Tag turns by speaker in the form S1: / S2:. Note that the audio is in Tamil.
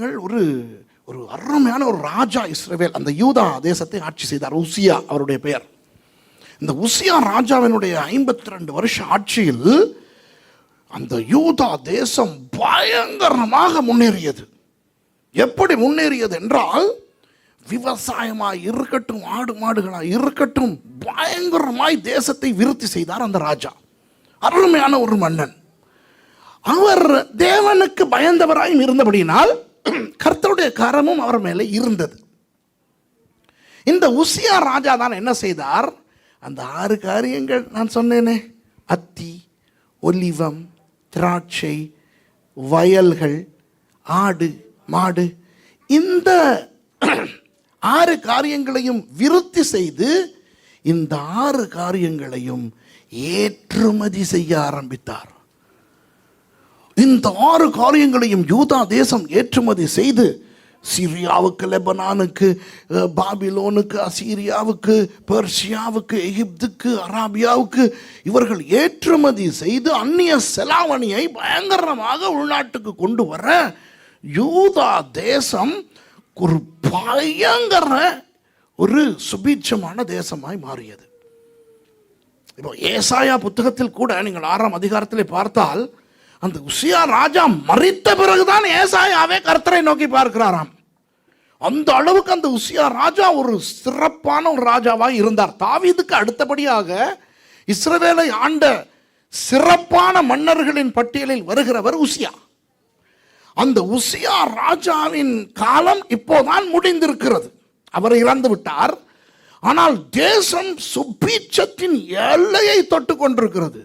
S1: ஒரு ஒரு அருமையான ஒரு ராஜா இஸ்ரவேல் அந்த யூதா தேசத்தை ஆட்சி செய்தார் உசியா அவருடைய பெயர். இந்த உசியா ராஜாவினுடைய ஐம்பத்தி ரெண்டு வருஷ ஆட்சியில் அந்த யூதா தேசம் பயங்கரமாக முன்னேறியது. எப்படி முன்னேறியது என்றால் விவசாயமாக இருக்கட்டும் ஆடு மாடுகளாக இருக்கட்டும் பயங்கரமாய் தேசத்தை விருத்தி செய்தார் அந்த ராஜா. அருமையான ஒரு மன்னன். அவர் தேவனுக்கு பயந்தவராயும் இருந்தபடியினால் கர்த்தருடைய கரமும் அவர் மேலே இருந்தது. இந்த உசியா ராஜா தான் என்ன செய்தார்? அந்த ஆறு காரியங்கள் நான் சொன்னேனே. அத்தி ஒலிவம் திராட்சை வயல்கள் ஆடு மாடு. இந்த ஆறு காரியங்களையும் விருத்தி செய்து இந்த ஆறு காரியங்களையும் ஏற்றுமதி செய்ய ஆரம்பித்தார். இந்த ஆறு காரியங்களையும் யூதா தேசம் ஏற்றுமதி செய்து சிரியாவுக்கு லெபனானுக்கு பாபிலோனுக்கு அசீரியாவுக்கு பெர்ஷியாவுக்கு எகிப்துக்கு அராபியாவுக்கு இவர்கள் ஏற்றுமதி செய்து அந்நிய செலாவணியை பயங்கரமாக உள்நாட்டுக்கு கொண்டு வர யூதா தேசம் ஒரு பயங்கர ஒரு சுபீட்சமான தேசமாய் மாறியது. இப்போ ஏசாயா புத்தகத்தில் கூட நீங்கள் ஆறாம் அதிகாரத்தில் பார்த்தால் அந்த உசியா ராஜா மறித்த பிறகுதான் ஏசாயாவே கர்த்தரை நோக்கி பார்க்கிறாராம். அந்த அளவுக்கு அந்த உசியா ராஜா ஒரு சிறப்பான ஒரு ராஜாவாக இருந்தார். தாவீதுக்கு அடுத்தபடியாக இஸ்ரவேலை ஆண்ட சிறப்பான மன்னர்களின் பட்டியலில் வருகிறவர் உசியா. அந்த உசியா ராஜாவின் காலம் இப்போதான் முடிந்திருக்கிறது. அவர் இறந்து விட்டார். ஆனால் தேசம் சுபீட்சத்தின் எல்லையை தொட்டு கொண்டிருக்கிறது.